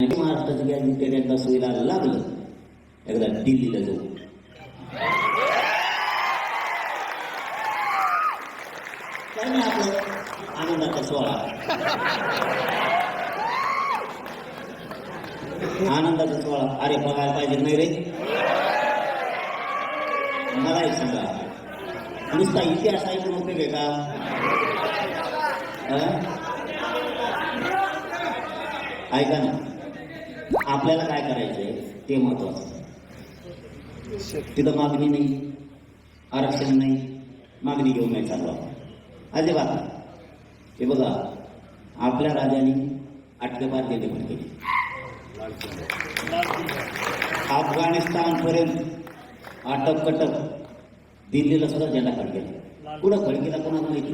आणि महाराष्ट्राचं गॅजेटेड एकदा सोयीला लागलं. एकदा दिल्लीला जाऊ. काय नाही आपलं? आनंदाचा सोहळा. आनंदाचा सोहळा. अरे बघायला पाहिजे नाही रे? मला एक सांगा. नुसता इतिहास ऐकून उपयोग आहे का? ऐका ना. आपल्याला काय करायचंय? ते महत्वाचं. तिथं मागणी नाही. आरक्षण नाही. मागणी घेऊन नाही चालू अजिबात हे बघा आपल्या राजाने आटकेपार केले पण केली अफगाणिस्तान पर्यंत अटक कटक दिल्लीला सुद्धा झेंडा खडकेला. कुठं फडकेला कोणाला माहिती?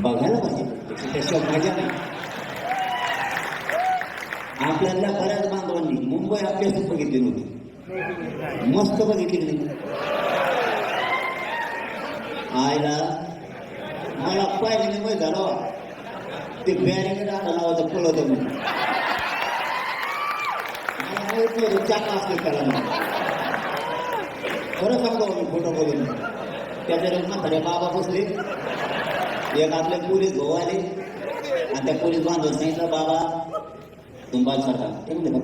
बघायला पाहिजे. त्याची त्याशिवाय मजा नाही. आपल्याला बऱ्याच बांधवांनी मुंबई अभ्यासून बघितली नव्हती. मस्त बघितली की नाही आयला मला पाहिजे नाही माहीत झालं हो. ते बॅरिकेड आता लावायचं पळत म्हणून. माहीत नव्हतं चाका असते त्याला खरं सांगतो मी फोटो बघून त्याच्या म्हातारे बाबा बसले. एक आपले पोलीस भाऊ आले. आणि त्या पोलीस बांधव सांगितलं बाबा tumba al sargento.